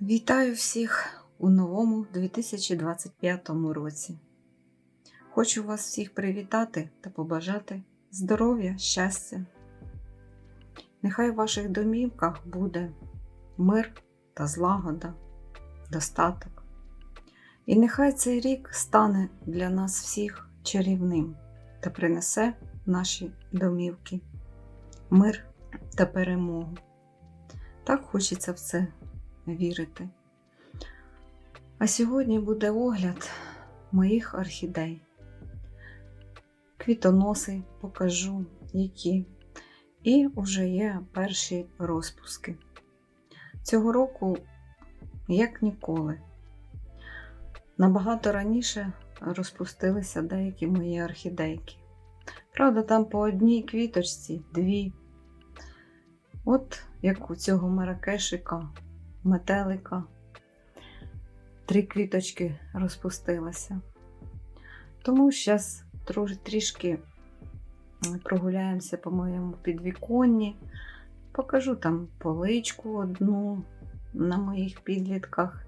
Вітаю всіх у новому 2025 році. Хочу вас всіх привітати та побажати здоров'я, щастя. Нехай в ваших домівках буде мир та злагода, достаток. І нехай цей рік стане для нас всіх чарівним та принесе наші домівки мир та перемогу. Так хочеться в це вірити. А сьогодні буде огляд моїх орхідей. Квітоноси покажу, які. І вже є перші розпуски. Цього року, як ніколи, набагато раніше розпустилися деякі мої орхідейки. Правда, там по одній квіточці дві. От як у цього маракешика метелика. Три квіточки розпустилися. Тому зараз трішки прогуляємося по моєму підвіконні. Покажу там поличку одну на моїх підлітках,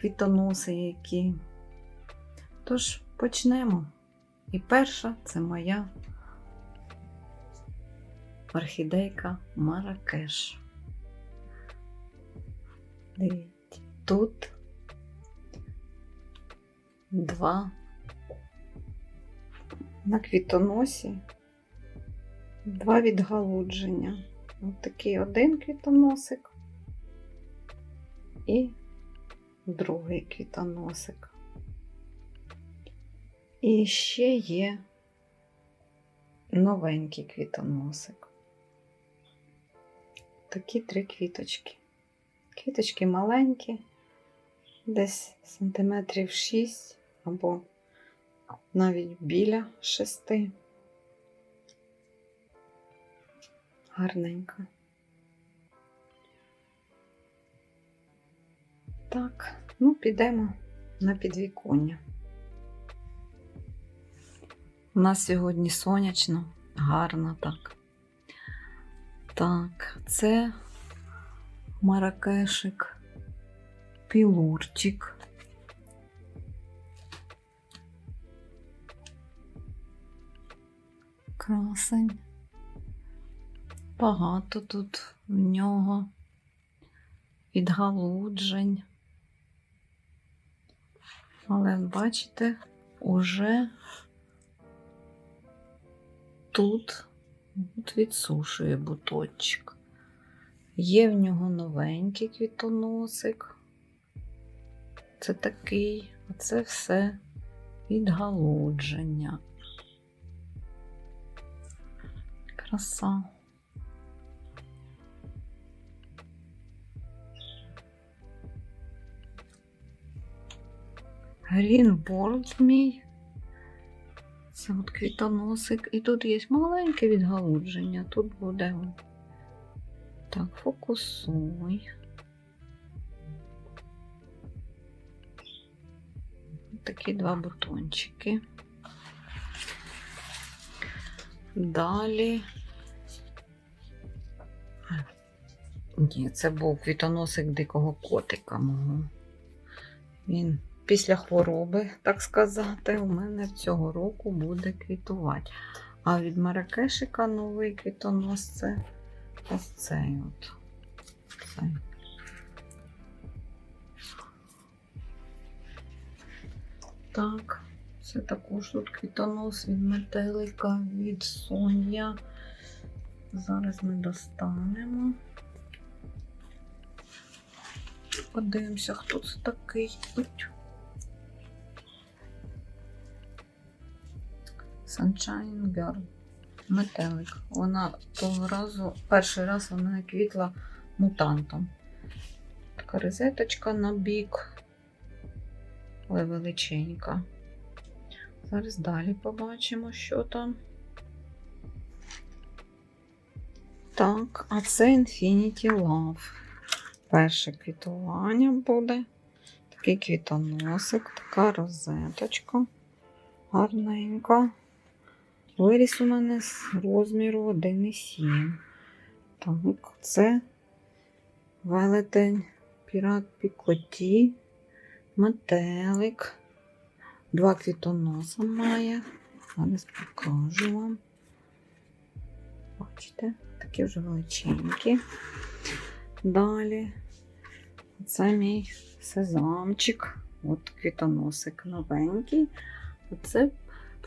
квітоноси які. Тож почнемо. І перша це моя орхідейка Маракеш. Тут два на квітоносі, два відгалудження. Ось такий один квітоносик і другий квітоносик. І ще є новенький квітоносик. Такі три квіточки. Квіточки маленькі, десь сантиметрів 6 або навіть біля 6. Гарненько. Так, ну підемо на підвіконня. У нас сьогодні сонячно, гарно так. Так, це маракешик, пілурчик. Красень. Багато тут в нього відгалуджень. Але бачите, уже тут відсушує бутончик. Є в нього новенький квітоносик. Це такий, а це все відгалудження. Краса. Грінборд мій. Це от квітоносик. І тут є маленьке відгалудження. Тут буде. Так, фокусуй. Такі два бутончики. Далі. Ні, це був квітоносик дикого котика мого. Він після хвороби, так сказати, у мене цього року буде квітувати. А від Маракешика новий квітонос це ось цей от. Цей. Так, це також тут квітонос від метелика, від Соня. Зараз ми достанемо. Подивимося, хто це такий. Sunshine Girl. Метелик. Вона того разу, перший раз вона квітла мутантом. Така розеточка на бік, але величенька. Зараз далі побачимо, що там. Так, а це Infinity Love. Перше квітування буде. Такий квітоносик, така розеточка. Гарненька. Виріс у мене з розміру 1,7. Так, це велетень, пірат пікоті, метелик, два квітоноса має. Зараз покажу вам. Бачите, такі вже величенькі. Далі. Це мій сезамчик. От квітоносик новенький. Оце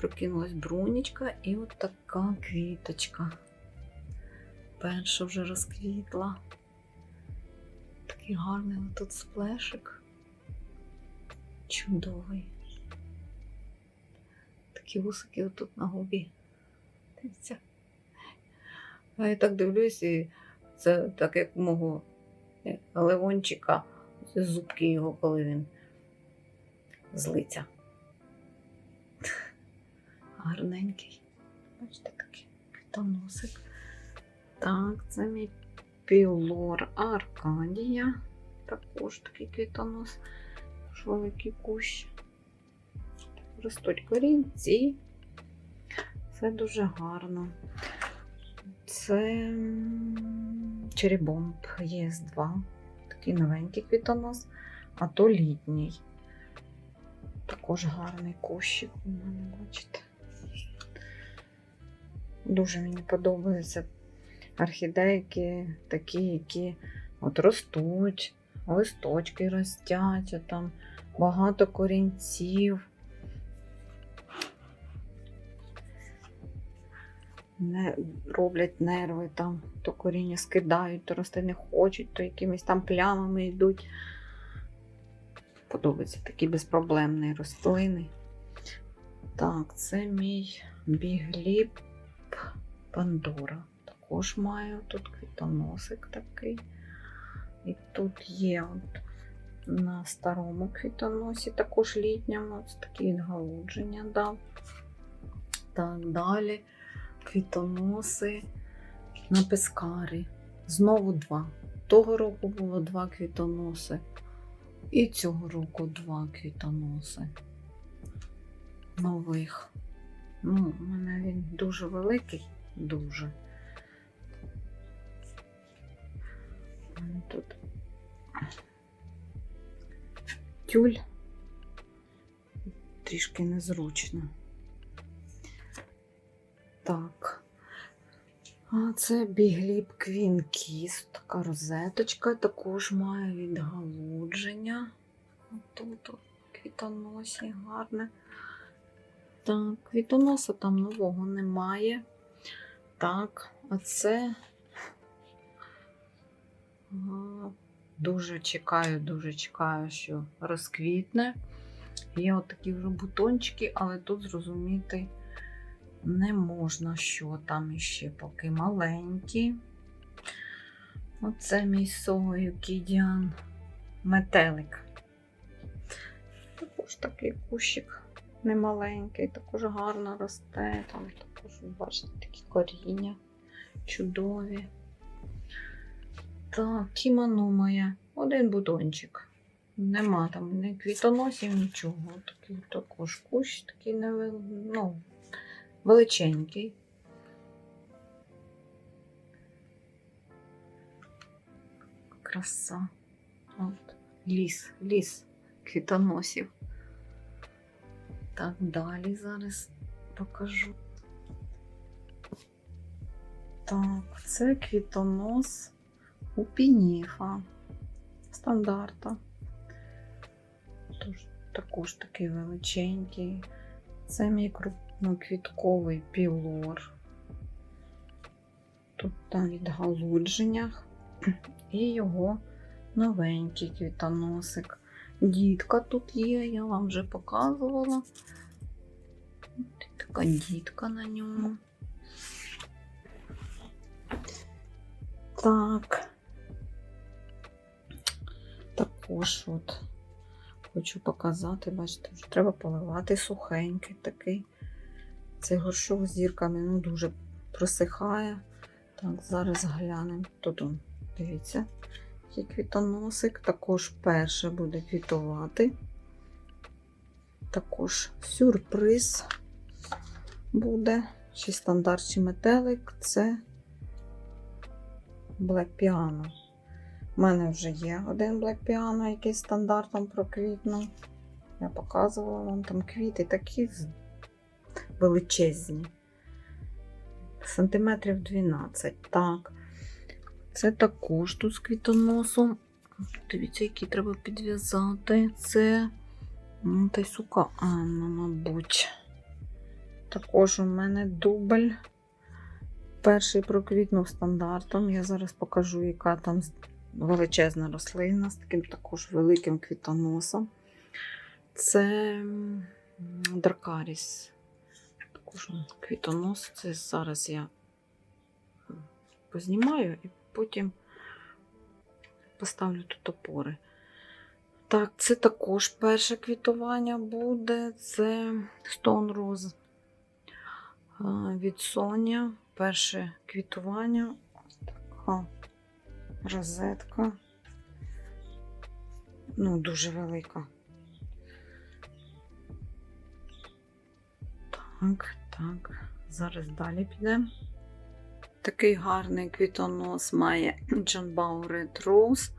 прокинулась брунічка і от така квіточка. Перша вже розквітла. Такий гарний тут сплешик. Чудовий. Такі вусики отут на губі. Дивіться. А я так дивлюсь, і це так як мого е, Левончика, зубки його, коли він злиться. Гарненький. Бачите, такий квітоносик. Так, це мій пілор Аркадія. Також такий квітонос. Великий кущ. Ростуть корінці. Це дуже гарно. Це черебомб ЄС2. Такий новенький квітонос, а то літній. Також гарний кущик у мене, бачите. Дуже мені подобаються орхідейки, такі, які от ростуть, листочки ростять, там багато корінців. Не роблять нерви там, то коріння скидають, то рости не хочуть, то якимись там плямами йдуть. Подобаються такі безпроблемні рослини. Так, це мій бігліп Пандора. Також маю тут квітоносик такий. І тут є от на старому квітоносі, також літньому, ось такі відгалудження дав. Так, далі квітоноси на пескарі. Знову два. Того року було два квітоноси. І цього року два квітоноси. Нових. Ну, у мене він дуже великий, дуже. Тут тюль трішки незручно. Так. А це бігліп Квін Кіс, така розеточка, також має відгалудження. Тут квітоносі гарне. Так, квітоноса там нового немає. Так, а це дуже чекаю, дуже чекаю, що розквітне. Є отакі вже бутончики, але тут зрозуміти не можна, що там іще поки маленькі. Оце мій сою кідіан метелик. Також такий кущик немаленький, також гарно росте. Там також, бачите, такі коріння чудові. Так, моє. Один бутончик. Нема там ні квітоносів, нічого. Такий також кущ, такий невел... ну, величенький. Краса. От, ліс, ліс квітоносів. Так, далі зараз покажу. Так, це квітонос у пініфа стандарта. Тож, також такий величенький. Це мій крупноквітковий пілор. Тут там відгалудженнях. І його новенький квітоносик. Дітка тут є, я вам вже показувала. От така дітка на ньому. Так. Також от хочу показати, бачите, вже треба поливати сухенький такий. Цей горшок з зірками ну, дуже просихає. Так, зараз глянемо. Тут, дивіться, який квітоносик. Також перше буде квітувати. Також сюрприз буде. Чи стандарт, чи метелик це Black Piano. У мене вже є один Black Piano, який стандартом проквітнув. Я показувала вам там квіти такі величезні. Сантиметрів 12. Так. Це також тут з квітоносом. Дивіться, які треба підв'язати. Це м, Тайсука Анна, мабуть. Також у мене дубль. Перший проквітнув стандартом. Я зараз покажу, яка там величезна рослина з таким також великим квітоносом. Це Дракаріс. Також квітонос. Це зараз я познімаю і потім поставлю тут опори. Так, це також перше квітування буде. Це Stone Rose від Соня. Перше квітування. Така розетка. Ну, дуже велика. Так, так. Зараз далі підемо. Такий гарний квітонос має John Bauer Red Rose.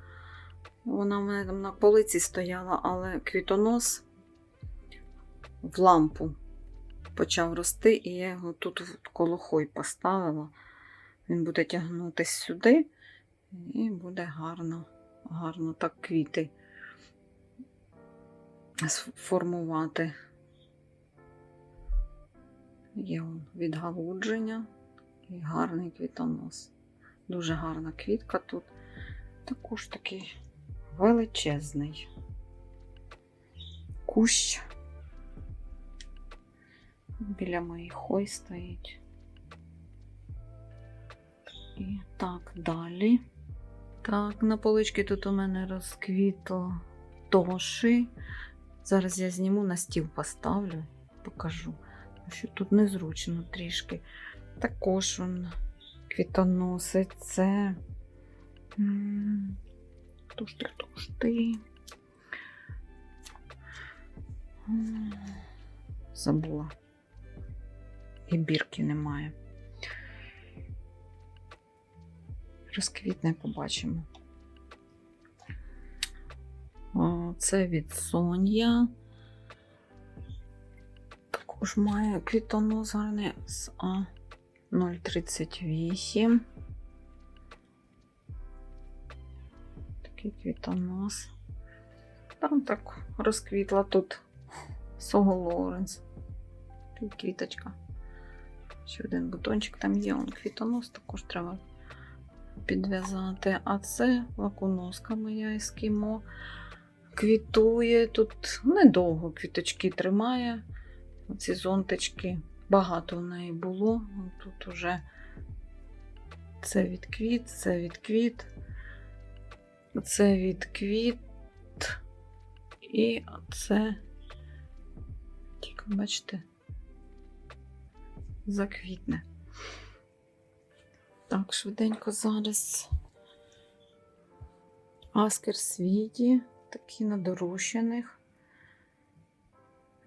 Вона в мене там на полиці стояла, але квітонос в лампу почав рости, і я його тут коло хой поставила. Він буде тягнутися сюди, і буде гарно, гарно так квіти сформувати. Є відгалудження і гарний квітонос. Дуже гарна квітка тут. Також такий величезний кущ. Біля моїх хой стоїть. І так, далі. Так, на поличці тут у мене розквітло тоші. Зараз я зніму на стіл поставлю, покажу. Що тут незручно трішки. Також он квітоносить. Це. Тож ти. Забула. І бірки немає. Розквітне побачимо. О, Це від Сонія. Також має квітонос гарний з А038. Такий квітонос. Там так розквітла тут Сого Лоренс. Тут квіточка. Ще один бутончик там є, он квітонос, також треба підв'язати. А це лакуноска моя ескімо. Квітує. Тут недовго квіточки тримає. Оці зонтички. Багато в неї було. Тут уже це відквіт, це відквіт, це відквіт. І це, тільки бачите, заквітне. Так, швиденько зараз. Аскер світі, такі на дорощених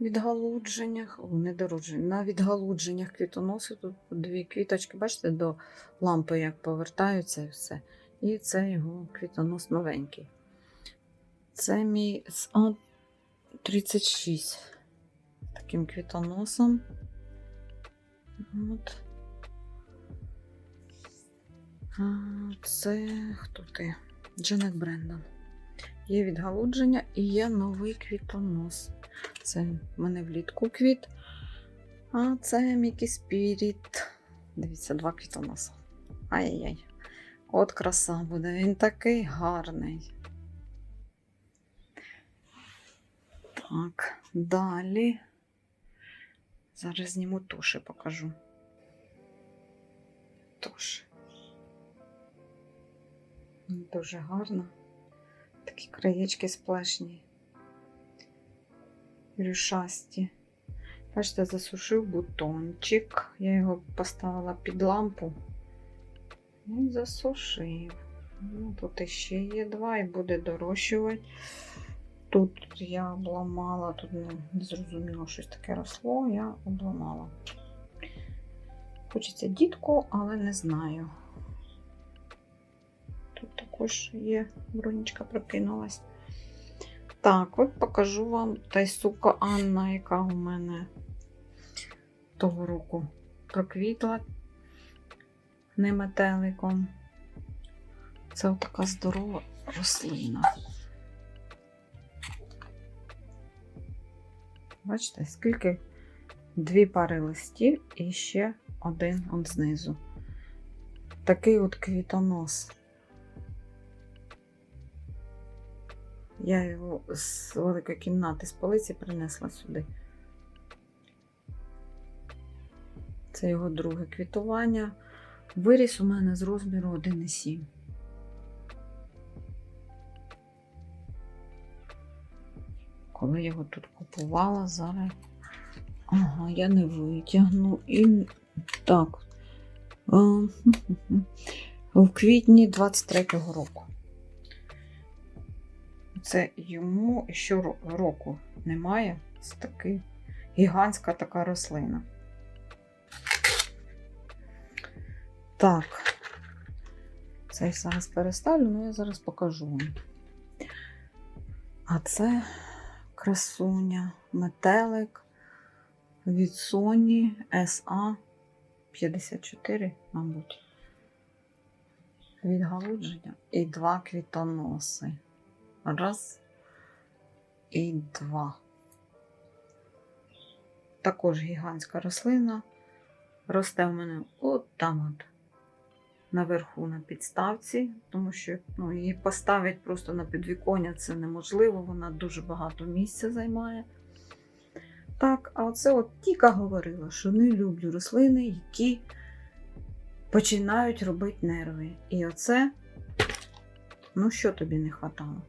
відгалудженнях, о, не дорожжень, на відгалудженнях квітоноси. Тут дві квіточки, бачите, до лампи як повертаються і все. І це його квітонос новенький. Це мій з А36 таким квітоносом. От. Це хто ти? Джанет Брендон. Є відгалудження і є новий квітонос. Це в мене влітку квіт. А це Мікі Спіріт. Дивіться, два квітоноса. Ай-яй-яй. От краса буде. Він такий гарний. Так, далі. Зараз зніму туші, покажу. Туші. Дуже гарно. Такі краєчки сплешні. Рюшасті. Бачите, засушив бутончик. Я його поставила під лампу. І засушив. Ну, тут іще є два і буде дорощувати. Тут я обламала, тут не зрозуміло, щось таке росло, я обламала. Хочеться дітку, але не знаю. Тут також є бронічка прокинулась. Так, от покажу вам тайсука Анна, яка у мене того року проквітла не метеликом. Це така здорова рослина. Бачите, скільки дві пари листів і ще один от знизу. Такий от квітонос. Я його з великої кімнати з полиці принесла сюди. Це його друге квітування. Виріс у мене з розміру 1,7. Коли його тут купувала, зараз. Ага, я не витягну. І так. Е, В квітні 23-го року. Це йому ще року немає. Це такий гігантська така рослина. Так. Це я зараз переставлю, але я зараз покажу вам. А це красуня, метелик від Sony SA54, мабуть. Відгалудження і два квітоноси. Раз і два. Також гігантська рослина. Росте в мене от там от наверху на підставці, тому що ну, її поставити просто на підвіконня це неможливо, вона дуже багато місця займає. Так, а оце от Тіка говорила, що не люблю рослини, які починають робити нерви. І оце, ну що тобі не хватало?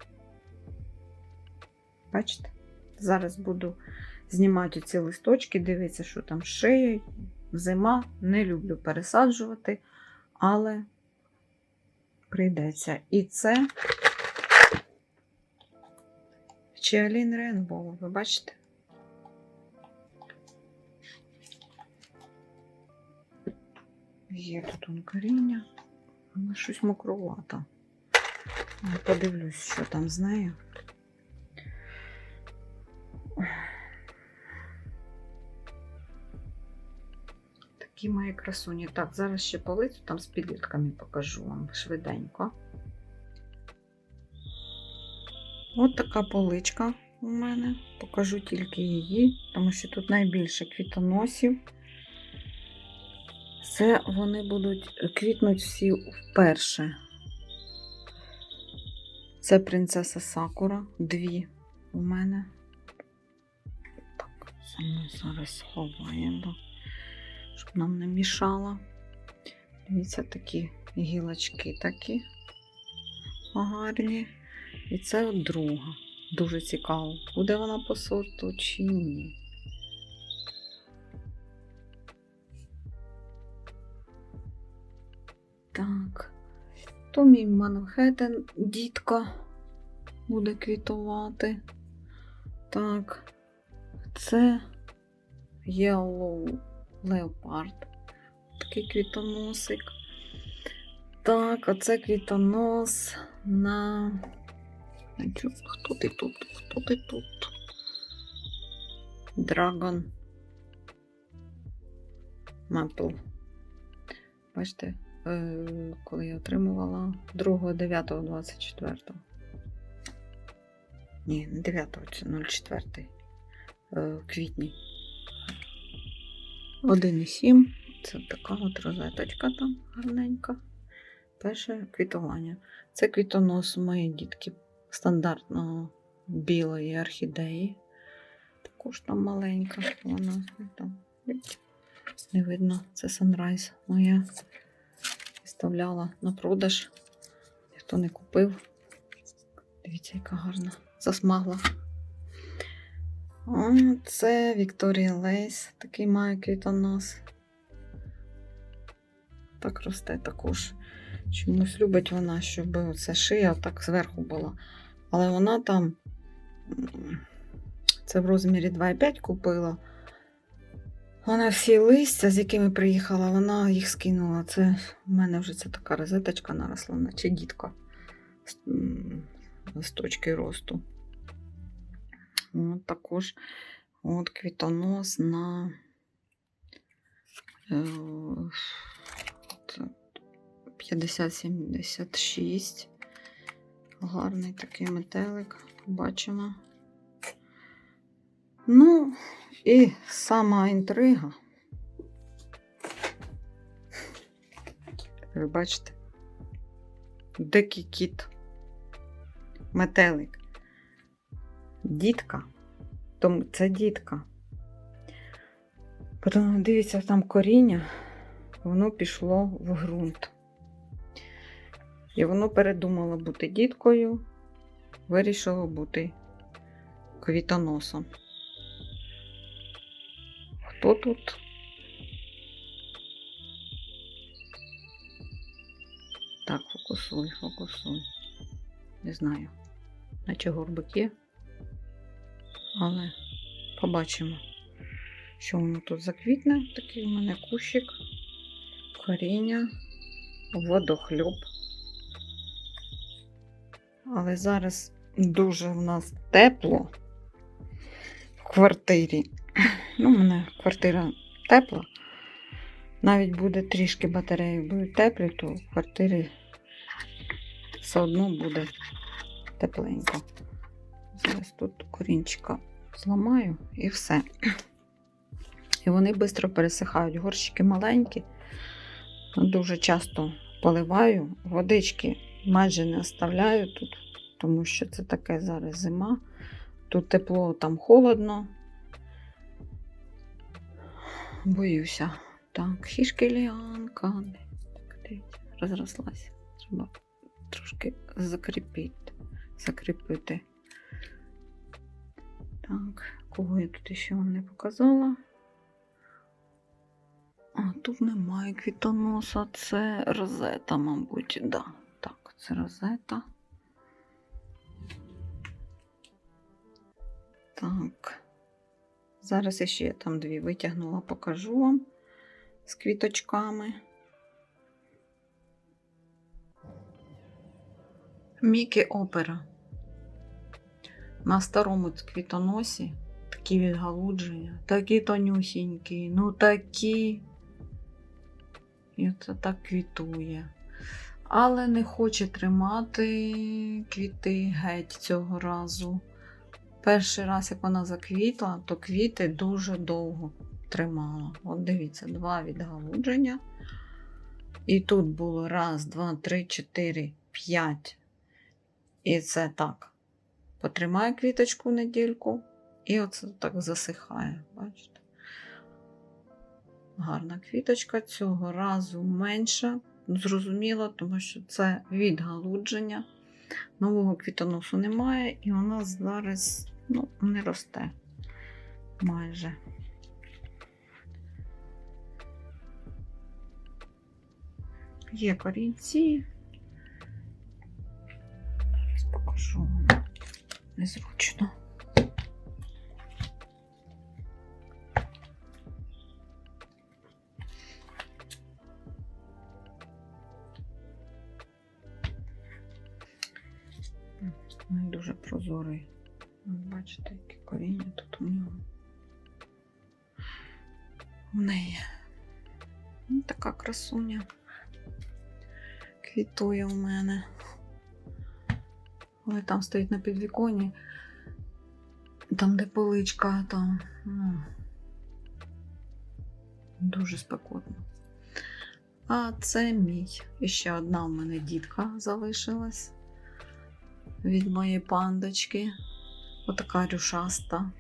Бачите? Зараз буду знімати ці листочки, дивитися, що там шиєю. Зима, не люблю пересаджувати, але прийдеться. І це Чіалін Рейнбоу, ви бачите? Є тут он коріння, але щось мокрувато. Я подивлюсь, що там з нею. Такі мої красуні. Так, зараз ще полицю там з підлітками покажу вам швиденько. От така поличка у мене. Покажу тільки її, тому що тут найбільше квітоносів. Це вони будуть квітнуть всі вперше. Це принцеса Сакура, дві у мене. Так, це ми зараз сховаємо, щоб нам не мішало. Дивіться, такі гілочки такі гарні. І це от друга. Дуже цікаво, буде вона по сорту чи ні. Так, то мій Манхеттен дітка буде квітувати. Так, це Yellow Leopard. Такий квітоносик. Так, оце квітонос на. Хто ти тут? Хто ти тут? Dragon Maple. Бачите? Е, коли я отримувала 2.9.24. Ні, не 9, це 04 е, квітні. 1,7. Це така от розеточка там гарненька. Перше квітування. Це квітонос моєї дітки стандартного білої орхідеї. Також там маленька вона там. Не видно, це Sunrise моя виставляла на продаж. Ніхто не купив. Дивіться, яка гарна. Засмагла. Це Вікторія Лейс. Такий має квітонос. Так росте також. Чомусь любить вона, щоб оця шия так зверху була. Але вона там, це в розмірі 2,5 купила. Вона всі листя, з якими приїхала, вона їх скинула. Це в мене вже це така розеточка наросла, наче дітка з точки росту. От також от квітонос на е, це 50-76. Гарний такий метелик. Бачимо. Ну, і сама інтрига. Ви бачите? Дикий кіт. Метелик. Дітка. Тому це дітка. Потім дивіться, там коріння, воно пішло в ґрунт. І воно передумало бути діткою, вирішило бути квітоносом. Хто тут? Так, фокусуй, фокусуй. Не знаю, наче горбик є, але побачимо, що воно тут заквітне. Такий у мене кущик, коріння, водохльоп. Але зараз дуже в нас тепло в квартирі. Ну, у мене квартира тепла. Навіть буде трішки батареї будуть теплі, то в квартирі все одно буде тепленько. Зараз тут корінчика зламаю і все. І вони швидко пересихають. Горщики маленькі, дуже часто поливаю, водички майже не оставляю тут, тому що це таке зараз зима. Тут тепло, там холодно. Боюся. Так, хішки ліанка. Розрослася. Треба трошки закріпити. закріпити. Так, кого я тут ще вам не показала. А, тут немає квітоноса, це розета, мабуть, да. Так, це розета. Так. Зараз я ще там дві витягнула, покажу вам з квіточками. Мікі опера. На старому квітоносі такі відгалудження, такі тонюсінькі, ну такі. І це так квітує. Але не хоче тримати квіти геть цього разу. Перший раз, як вона заквітла, то квіти дуже довго тримала. От дивіться, два відгалудження. І тут було раз, два, три, чотири, п'ять. І це так. Потримає квіточку недільку, і оце так засихає. Бачите? Гарна квіточка цього разу менша. Зрозуміло, тому що це відгалудження. Нового квітоносу немає, і вона зараз ну, не росте майже. Є корінці. Квітує у мене. Але там стоїть на підвіконі. Там, де поличка, там ну, дуже спекотно. А це мій. І ще одна у мене дітка залишилась від моєї пандочки. Отака рюшаста.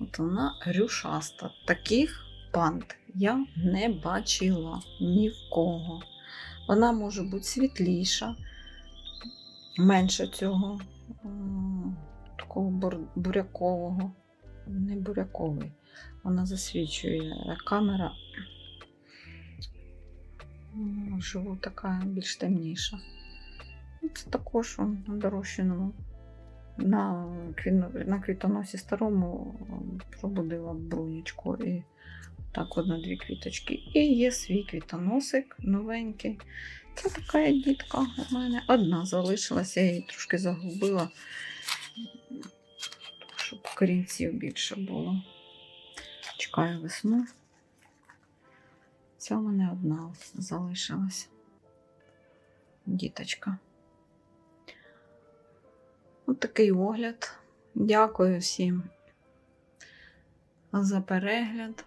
От вона рюшаста. Таких панд я не бачила ні в кого. Вона може бути світліша, менше цього такого бурякового. Не буряковий. Вона засвічує камера. Живу така більш темніша. Це також на дорощеному. На, квітоносі старому пробудила брунічку і Так, одна-дві квіточки. І є свій квітоносик новенький. Це така дітка у мене. Одна залишилася, я її трошки загубила, щоб корінців більше було. Чекаю весну. Ця у мене одна залишилась. Діточка. Ось такий огляд. Дякую всім за перегляд.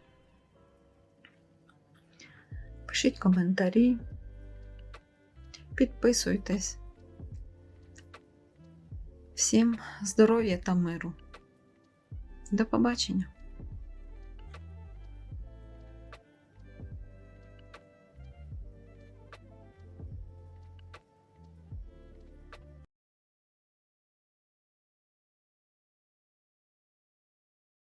Пишіть коментарі, підписуйтесь. Всім здоров'я та миру. До побачення!